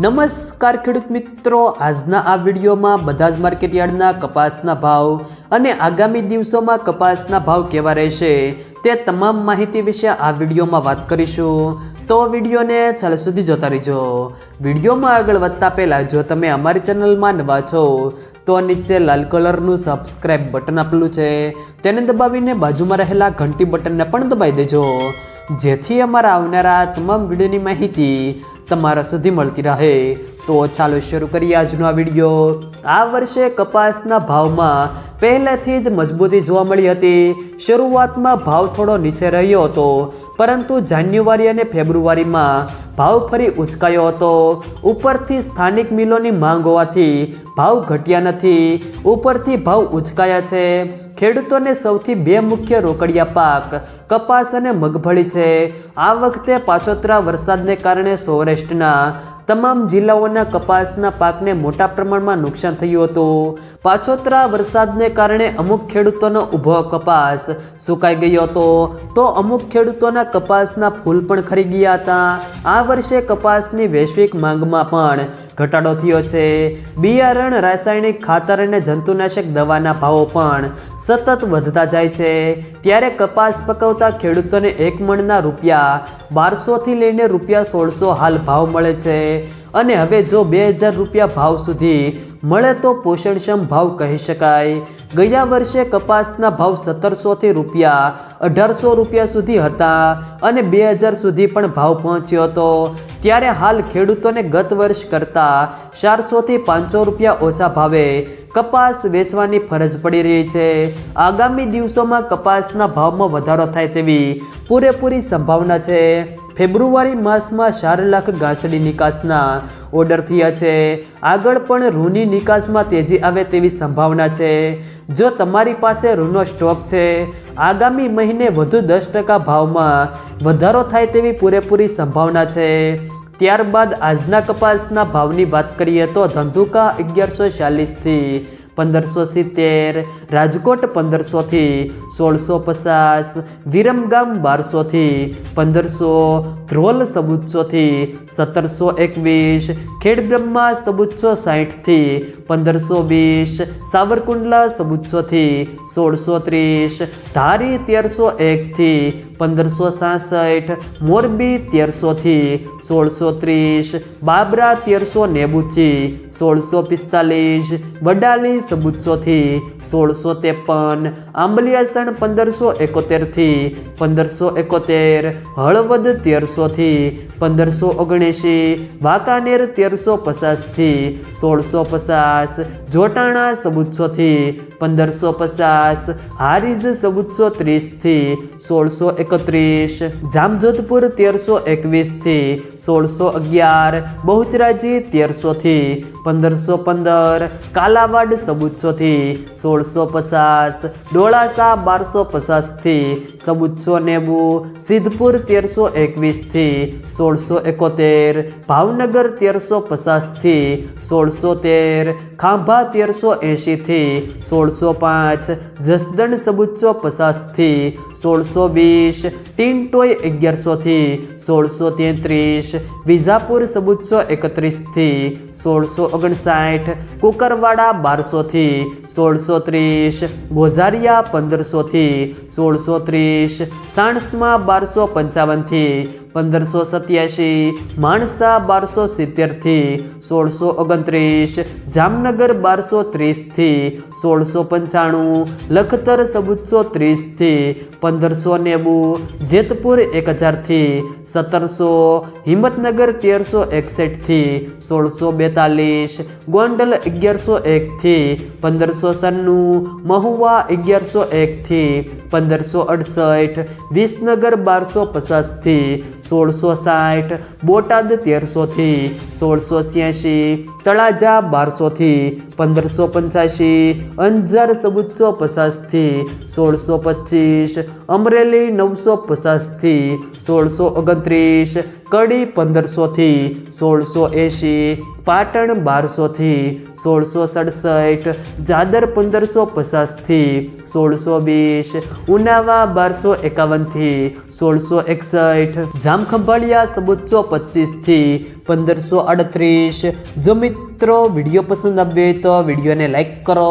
નમસ્કાર ખેડૂત મિત્રો. આજના આ વિડીયોમાં બધા જ માર્કેટ યાર્ડના કપાસના ભાવ અને આગામી દિવસોમાં કપાસના ભાવ કેવા રહેશે તે તમામ માહિતી વિશે આ વિડીયોમાં વાત કરીશું. તો વિડીયોને છેલ્લે સુધી જોતા રહેજો. વિડીયોમાં આગળ વધતા પહેલાં જો તમે અમારી ચેનલમાં નવા છો, તો નીચે લાલ કલરનું સબસ્ક્રાઇબ બટન આપેલું છે. તેને દબાવીને બાજુમાં રહેલા ઘંટી બટનને પણ દબાવી દેજો. જેથી અમારા આવનારા તમામ વિડીયોની માહિતી તમારા સુધી મળતી રહે. તો ચાલો શરૂ કરીએ આજનો આ વીડિયો. આ વર્ષે કપાસના ભાવમાં પહેલેથી જ મજબૂતી જોવા મળી હતી. શરૂઆતમાં ભાવ થોડો નીચે રહ્યો હતો, પરંતુ જાન્યુઆરી અને ફેબ્રુઆરીમાં ભાવ ફરી ઉચકાયો હતો. ઉપરથી સ્થાનિક મિલોની માંગ હોવાથી ભાવ ઘટ્યા નથી. ઉપરથી ભાવ ઉચકાયા છે. ખેડૂતોને સૌથી બે મુખ્ય રોકડિયા પાક, કપાસ અને મગફળી છે. આ વખતે પાછોતરા વરસાદને કારણે સૌરાષ્ટ્રના તમામ જિલ્લાઓના કપાસના પાકને મોટા પ્રમાણમાં નુકસાન થયું હતું. પાછોતરા વરસાદને કારણે અમુક ખેડૂતોનો ઊભો કપાસ સુકાઈ ગયો હતો. તો અમુક ખેડૂતોના કપાસના ફૂલ પણ ખરી ગયા હતા. આ વર્ષે કપાસની વૈશ્વિક માંગમાં પણ ઘટાડો થયો છે. બિયારણ, રાસાયણિક ખાતર અને જંતુનાશક દવાના ભાવો પણ સતત વધતા જાય છે. ત્યારે કપાસ પકવતા ખેડૂતોને એક મણના રૂપિયા બારસોથી લઈને રૂપિયા સોળસો હાલ ભાવ મળે છે. અને હવે જો બે હજાર રૂપિયા ભાવ સુધી મળે તો પોષણક્ષમ ભાવ કહી શકાય. ગયા વર્ષે કપાસના ભાવ સત્તરસોથી રૂપિયા અઢારસો રૂપિયા સુધી હતા અને બે હજાર સુધી પણ ભાવ પહોંચ્યો હતો. ત્યારે હાલ ખેડૂતોને ગત વર્ષ કરતાં ચારસોથી પાંચસો રૂપિયા ઓછા ભાવે કપાસ વેચવાની ફરજ પડી રહી છે. આગામી દિવસોમાં કપાસના ભાવમાં વધારો થાય તેવી પૂરેપૂરી સંભાવના છે. ફેબ્રુઆરી માસમાં ચાર લાખ ઘાસડી નિકાસના ઓર્ડર થયા છે. આગળ પણ રૂની નિકાસમાં તેજી આવે તેવી સંભાવના છે. જો તમારી પાસે રૂનો સ્ટોક છે, આગામી મહિને વધુ દસ ટકા ભાવમાં વધારો થાય તેવી પૂરેપૂરી સંભાવના છે. ત્યારબાદ આજના કપાસના ભાવની વાત કરીએ તો ધંધુકા અગિયારસો ચાલીસથી પંદરસો સિત્તેર, રાજકોટ પંદરસોથી સોળસો પચાસ, વિરમગામ બારસોથી પંદરસો, ધ્રોલ સબુચોથી સત્તરસો એકવીસ, ખેડબ્રહ્મા સબુચ્ચો સાહીઠથી પંદરસો વીસ, સાવરકુંડલા સબુચ્ચોથી સોળસો ત્રીસ, ધારી તેરસો એકથી પંદરસો સાસઠ, મોરબી તેરસોથી સોળસો ત્રીસ, બાબરા તેરસો નેવુંથી સોળસો પિસ્તાલીસ, વડાલી સબુચ્ચોથી સોળસો ત્રેપન, આંબલિયાસણ પંદરસો એકોતેરથી પંદરસો એકોતેર, હળવદ તેરસોથી પંદરસો ઓગણએંશી, વાંકાનેર તેરસો પચાસથી સોળસો પચાસ, જોટાણા સબુચ્ચોથી પંદરસો પચાસ, હારીજ સબુચ્ચો ત્રીસથી સોળસો એકત્રીસ, જામજોધપુર તેરસો એકવીસથી સોળસો અગિયાર, બહુચરાજી તેરસોથી પંદરસો પંદર, કાલાવાડ સબુચ્ચોથી સોળસો પચાસ, ડોળાસા બારસો પચાસથી સબુચ્ચો નેવું સિદ્ધપુર તેરસો એકવીસથી સોળસો એકોતેર, ભાવનગર તેરસો પચાસથી સોળસો તેર, ખાંભા તેરસો એંશીથી સોળસો પાંચ, જસદણ સબુચ્ચો પચાસથી સોળસો વીસ ટીનટોય અગિયારસોથી સોળસો તેત્રીસ, વિજાપુર સબુચ્ચો એકત્રીસથી સોળસો ઓગણસાઠ કુકરવાડા બારસોથી સોળસો ત્રીસ, ગોઝારિયા પંદરસોથી સોળસો ત્રીસ, સાણસમાં બારસો પંચાવનથી, પંદરસો સત્યાસી, માણસા બારસો સિત્તેરથી, સોળસો ઓગણત્રીસ, જામનગર બારસો ત્રીસથી, સોળસો પંચાણું, લખતર સવુસો ત્રીસથી, પંદરસો નેવું, જેતપુર એક હજારથી સત્તરસો, હિંમતનગર તેરસો એકસઠથી, સોળસો બેતાલીસ, ગોંડલ અગિયારસો એકથી, પંદરસો સન્નું મહુવા અગિયારસો એકથી પંદરસો અડસઠ, વિસનગર બારસો પચાસથી સોળસો સાઠ, બોટાદ તેરસોથી સોળસો છ્યાસી તળાજા બારસોથી પંદરસો પંચ્યાસી અંજાર ચૌદસો પચાસથી સોળસો પચીસ, અમરેલી નવસો પચાસથી સોળસો ઓગણત્રીસ કડી પંદરસોથી સોળસો એંશી, પાટણ બારસોથી સોળસો સડસઠ, જાદર પંદરસો પચાસથી સોળસો વીસ, ઉનાવા બારસો એકાવનથી સોળસો એકસઠ, જામખંભાળિયા સબુચ્ચો પચીસથી પંદરસો અડત્રીસ જો મિત્રો વીડિયો પસંદ આવ્યો હોય તો વિડીયોને લાઈક કરો